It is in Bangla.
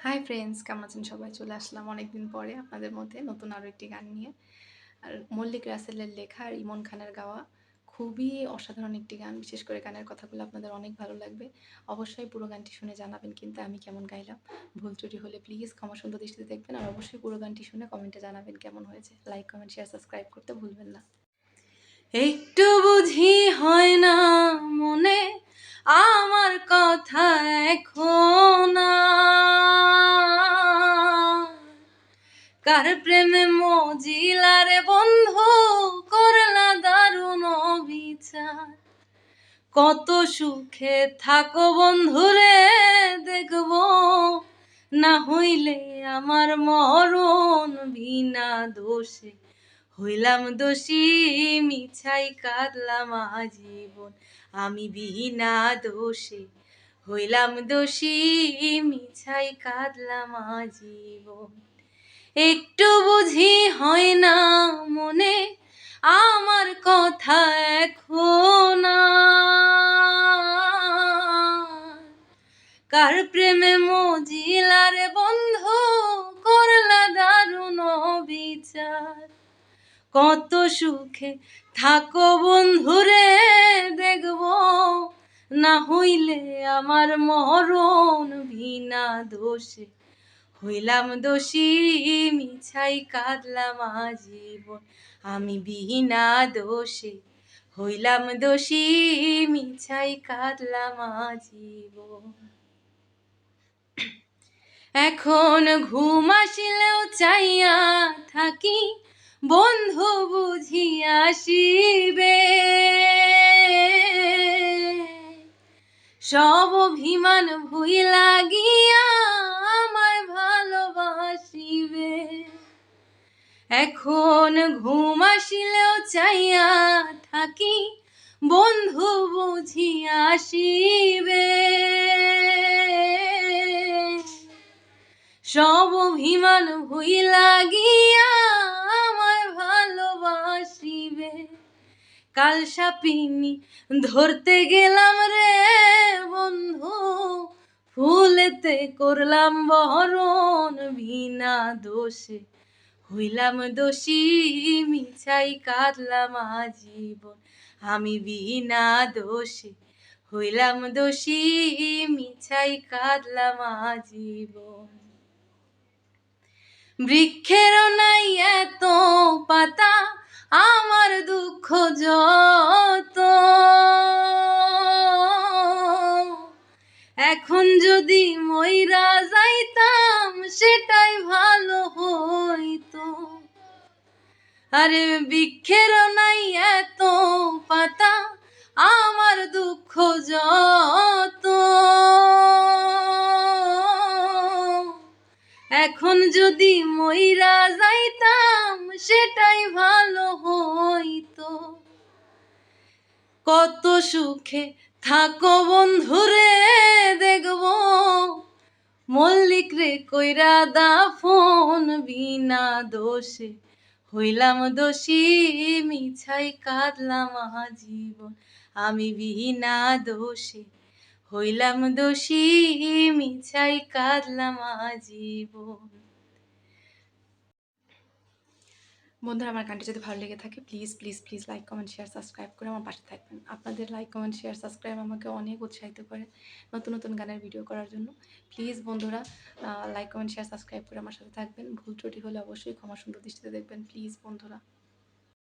হাই ফ্রেন্ডস কেমন আছেন? সবাই চলে আসলাম অনেকদিন পরে আপনাদের মধ্যে নতুন আরও একটি গান নিয়ে। আর মল্লিক রাসেলের লেখা আর ইমন খানের গাওয়া খুবই অসাধারণ একটি গান। বিশেষ করে গানের কথাগুলো আপনাদের অনেক ভালো লাগবে। অবশ্যই পুরো গানটি শুনে জানাবেন কিন্তু আমি কেমন গাইলাম। ভুল ত্রুটি হলে প্লিজ ক্ষমা সুন্দর দৃষ্টিতে দেখবেন। আর অবশ্যই পুরো গানটি শুনে কমেন্টে জানাবেন কেমন হয়েছে। লাইক কমেন্ট শেয়ার সাবস্ক্রাইব করতে ভুলবেন না। একটু কার প্রেমে মজিলারে বন্ধু করলা দারুণ বিচার কত সুখে থাকো বন্ধুরে, দেখব না হইলে আমার মরণ বিনা দোষে। হইলাম দোষী, মিছাই কাঁদলাম আজীবন, আমি বিনা দোষে। হইলাম দোষী, মিছাই কাঁদলাম আজীবন। একটু বুঝি হয় না মনে, আমার কথা এখন। কার প্রেমে মজিলার বন্ধ করলা দারুণ বিচার কত সুখে থাকো বন্ধুরে দেখব না হইলে আমার মরণ বিনা দোষে হইলাম দোষী, মিছাই কাঁদলাম আজীবন। আমি বিনা দোষে হইলাম দোষী, মিছাই কাঁদলাম আজীবন। এখন ঘুম আসিলেও চাইয়া থাকি, বন্ধু বুঝি আসিবে। সব অভিমান ভুই লাগিয়া এখন ঘুম আসিলেও চাইয়া থাকি, বন্ধু বুঝি আসিবে। সব অভিমান ভুই লাগিয়া আমায় ভালোবাসিবে। কাল সাপিনি ধরতে গেলাম রে বন্ধু, ফুলেতে করলাম বহরণ বিনা দোষে। হইলাম দোষী, মিছাই কাঁদলাম আজীবন। আমি বিনা দোষে, হইলাম দোষী, মিছাই কাঁদলাম আজীবন। বৃক্ষেরও নাই এত এখন যদি ময়রা যাইতাম, সেটাই ভালো হইতো। আরে বৃক্ষেরও নাই এত পাতা, আমার দুঃখ যত। এখন যদি ময়রা যাইতাম, সেটাই ভালো হইতো। কত সুখে থাকো বন্ধুরে, দেখব। মল্লিক রে কইরা দা ফোন, বিনা দোষে। হইলাম দোষী, মিছাই কাঁদলাম আজীবন। আমি বিনা দোষে। হইলাম দোষী, মিছাই কাঁদলাম আজীবন। বন্ধুরা, আমার গানটি যদি ভালো লেগে থাকে please please please like comment share subscribe করে আমার পাশে থাকবেন। আপনাদের লাইক কমেন্ট শেয়ার সাবস্ক্রাইব আমাকে অনেক উৎসাহিত করে নতুন নতুন গানের ভিডিও করার জন্য। প্লিজ বন্ধুরা লাইক কমেন্ট শেয়ার সাবস্ক্রাইব করে আমার সাথে থাকবেন। ভুল ত্রুটি হলে অবশ্যই ক্ষমা সুন্দর দৃষ্টিতে দেখবেন। প্লিজ বন্ধুরা।